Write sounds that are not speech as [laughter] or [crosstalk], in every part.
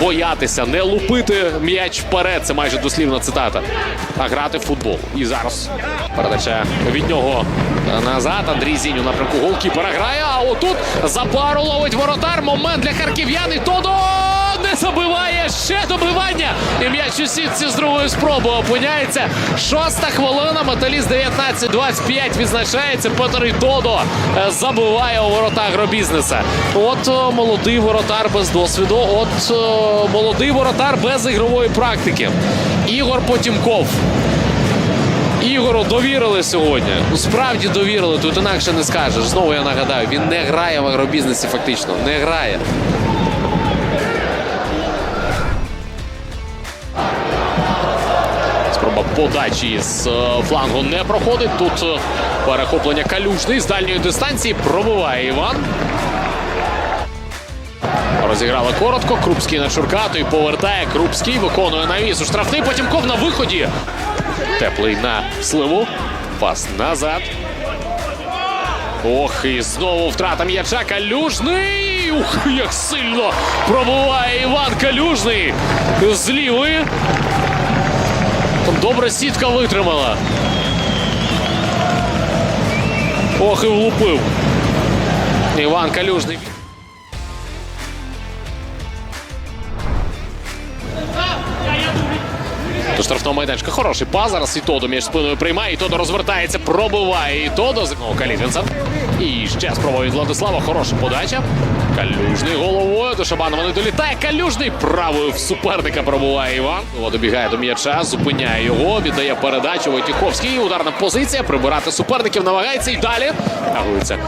боятися, не лупити м'яч вперед. Це майже дослівна цитата. А грати в футбол. І зараз передача від нього назад. Андрій Зінь у напрямку голкіпера грає. А отут за пару ловить воротар. Момент для харків'ян. І Тодо не забиває ще добивання. І м'яч у сітці з другої спроби опиняється. Шоста хвилина. Металіст 19-25 відзначається. Петр Тодо е, забиває у ворота агробізнеса. От е, молодий воротар без досвіду. От е, молодий воротар без ігрової практики. Ігор Потімков. Ігору довірили сьогодні. Ну, справді довірили. Тут інакше не скажеш. Знову я нагадаю, він не грає в агробізнесі фактично. Не грає. Подачі з е, флангу не проходить. Тут е, перехоплення калюжний з дальньої дистанції пробиває Іван. Розіграли коротко. Крупський на Шуркату і повертає. Крупський виконує навіс. У штрафний Потімков на виході. Теплий на сливу. Пас назад. Ох, і знову втрата м'яча. Калюжний. Ух, як сильно пробуває Іван Калюжний. З лівої. Добре сітка витримала. Ох, і влупив. Іван Калюжний. До штрафного майданчика хороший пас. Зараз і Тодо між спиною приймає. І Тодо розвертається, пробиває. І Тодо з ну, Калітвінцев. І ще спроба Владислава. Хороша подача. Калюжний головою. До Шабанова не долітає. Калюжний правою в суперника пробуває Іван. Добігає до м'яча, зупиняє його, віддає передачу Войтіховський. Ударна позиція. Прибирати суперників намагається і далі. Агується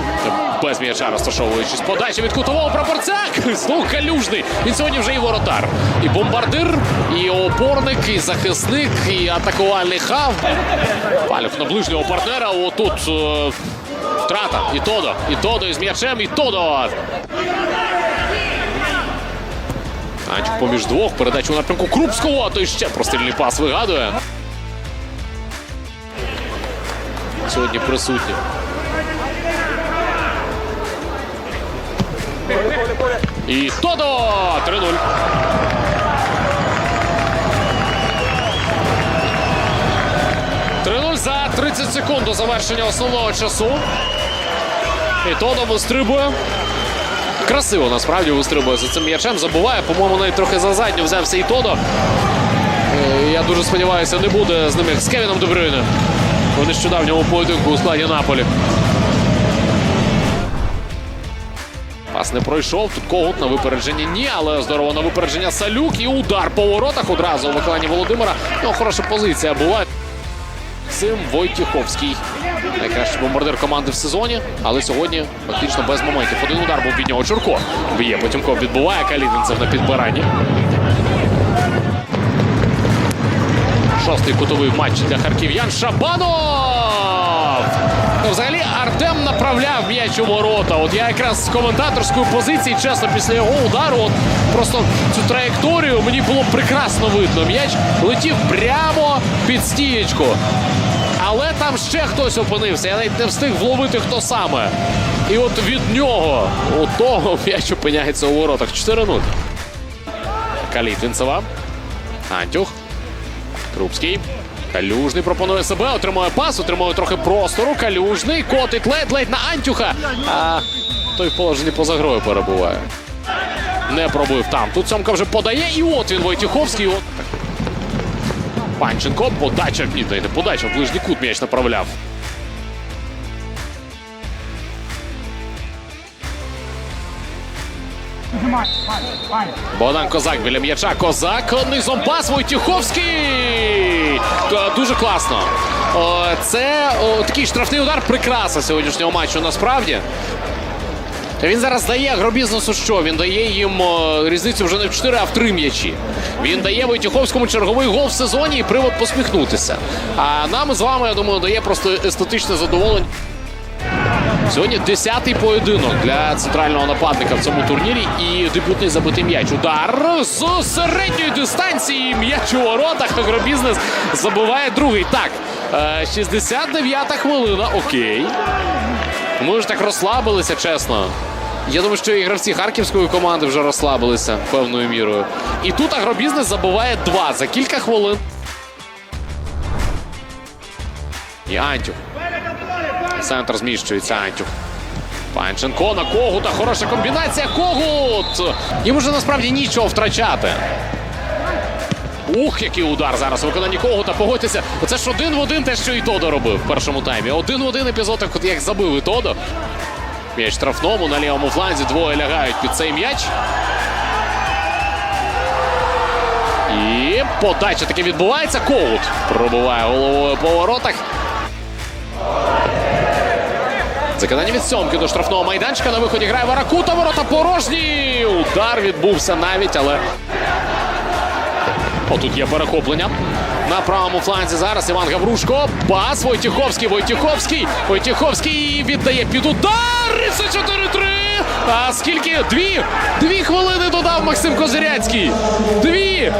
без м'яча, розташовуючись. Подача від кутового прапорця. [laughs] Знову Калюжний. Він сьогодні вже і воротар. І бомбардир, і опорник, і захисник, і атакувальний хав. Палюх на ближнього партнера. Отут е, втрата. І Тодо. І Тодо із м'ячем, і Тодо. Анчук поміж двох. Передачу у напрямку Крупського, а той ще простильний пас вигадує. Сьогодні присутні. І Тодо! 3-0. Три-нуль за 30 секунд до завершення основного часу. І Тодо вистрибує. Красиво насправді вистрибує за цим м'ячем. Забуває, по-моєму, навіть трохи за задню взявся і Тодо. Е, Я дуже сподіваюся, не буде з ним як з Кевіном Дебрюйне у нещодавньому поєдинку у складі Наполі. Пас не пройшов. Тут когут на випередженні ні, але здорово на випередження Салюк і удар по воротах одразу у виконанні Володимира. Ну, хороша позиція була. Цим Войтіховський. Найкращий бомбардир команди в сезоні, але сьогодні фактично без моментів. Один удар був від нього Чурко. Б'є, Потімков відбуває Калітинцев на підбиранні. Шостий кутовий в матчі для харків'ян. Шабанов! Ну, взагалі Артем направляв м'яч у ворота. От я якраз з коментаторської позиції, чесно, після його удару, от просто цю траєкторію мені було прекрасно видно. М'яч летів прямо під стієчку. Але там ще хтось опинився. Я навіть не встиг вловити, хто саме. І от від нього, у того [laughs] м'яч опиняється у воротах. 4-0. Калітвінцева. Антюх. Крупський. Калюжний пропонує себе, отримує пас, отримує трохи простору. Калюжний котить ледь-ледь на Антюха. А той в положенні поза грою перебуває. Не пробив там. Тут Сьомка вже подає, і от він Войтюховський. От. Панченко, подача. Ні, та не подача, в ближній кут м'яч направляв. Богдан Козак біля м'яча. Козак низом пас Войтюховський. Т- Дуже класно. Це о, такий штрафний удар прикраса сьогоднішнього матчу насправді. Він зараз дає агробізнесу що? Він дає їм різницю вже не в 4, а в 3 м'ячі. Він дає Войтюховському черговий гол в сезоні і привод посміхнутися. А нам з вами, я думаю, дає просто естетичне задоволення. Сьогодні 10-й поєдинок для центрального нападника в цьому турнірі і дебютний забитий м'яч. Удар з середньої дистанції. М'яч у воротах. Агробізнес забиває другий. Так, е, 69-та хвилина. Окей. Ми ж так розслабилися, чесно. Я думаю, що і гравці харківської команди вже розслабилися певною мірою. І тут агробізнес забиває два за кілька хвилин. І Антюх. Центр зміщується Антюх. Панченко на Когута. Хороша комбінація. Когут! Їм уже насправді нічого втрачати. Ух, який удар зараз у виконанні Когута. Погодьтеся. Оце ж один в один те, що і Тодо робив в першому таймі. Один в один епізод, як забив і Тодо. М'яч штрафному на лівому фланзі. Двоє лягають під цей м'яч. І подача таки відбувається. Когут пробиває головою по воротах. Закидання від сьомки до штрафного майданчика. На виході грає Варакута. Ворота порожні. Удар відбувся навіть, але. Отут є перехоплення. На правому фланзі зараз Іван Гаврушко. Пас Войтіховський. Войтіховський. Войтіховський віддає під удар. Це 4-3. А скільки? Дві. Дві хвилини додав Максим Козиряцький. Дві.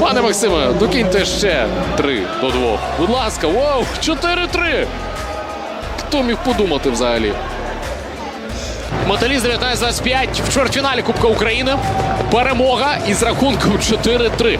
Пане Максиме, докиньте ще три до двох. Будь ласка, вау, 4-3. Хто міг подумати взагалі? Металіст 19-25 в чвертьфіналі Кубка України. Перемога із рахунком 4-3.